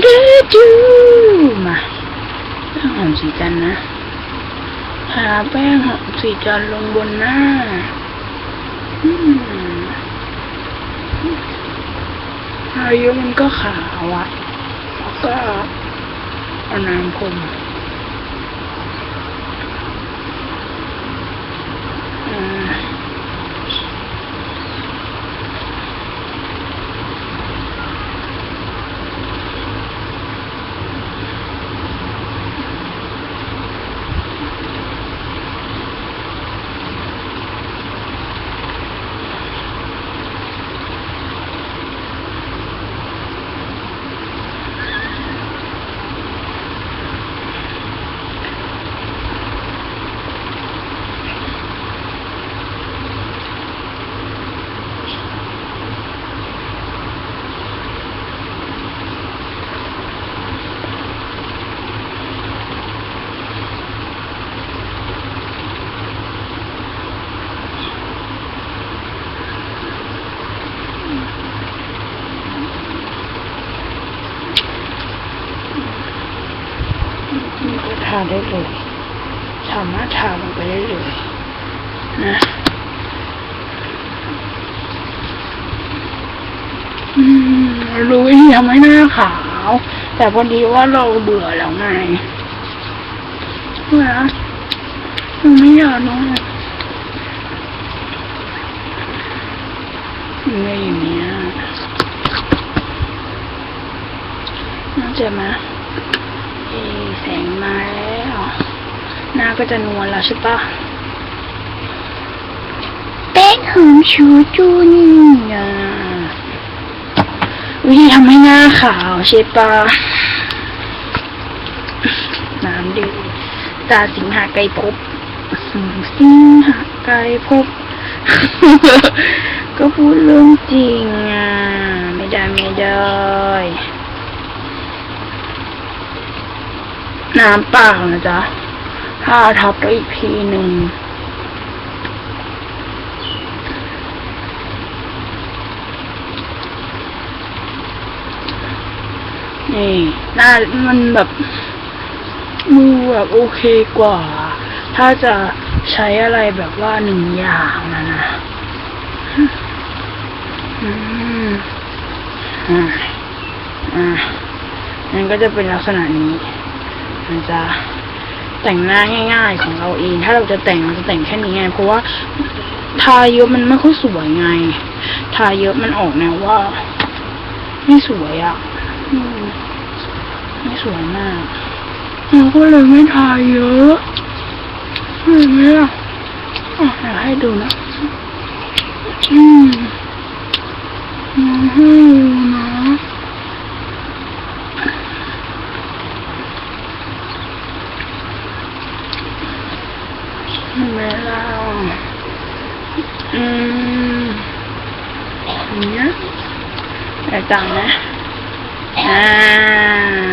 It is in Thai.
เดจูมาแป้งหอมสีจันนะทาแป้งหอมสีจันลงบนหน้าอืมอายุมันก็ขาวอะแล้วก็เอาน้ำคมอ่า นี่ก็ทาได้เลยสามารถทาลงไปได้เลยนะรู้วิธีทำให้หน้าขาว แต่พอดีว่าเราเบื่อแล้วไงเบื่อมันไม่อยากนอนอะไรอย่างเงี้ยน่าจะมา แสงมาแล้วหน้าก็จะนวลแล้วใช่ปะแป้งหอมชูจูนี่อะวิธีทำให้หน้าขาวใช่ปะน้ำดีตาสิงหาไกรภพสิงหาไกรภพก็พูดเรื่องจริงอะ ไม่ได้ไม่ได้ น้ำเปล่านะจ๊ะถ้าทับไปอีกทีหนึ่งนี่หน้ามันแบบมือแบบโอเคกว่า ถ้าจะใช้อะไรแบบว่าหนึ่งอย่างนะนะอืมอ่าอ่านั่นก็จะเป็นลักษณะนี้ มันจะแต่งหน้าง่าย ๆ ของเราเอง ถ้าเราจะแต่งเราจะแต่งแค่นี้ไง เพราะว่าทาเยอะมันไม่ค่อยสวยไง ทาเยอะมันออกแนวว่า ไม่สวยอะ่ะไม่สวยมากเราก็เลยไม่ทาเยอะเห็นไหมล่ะอะอยากให้ดูนะ อืมอยากให้ดูนะ เวลาอืมอย่างเงี้ยแต่จังนะ อ่า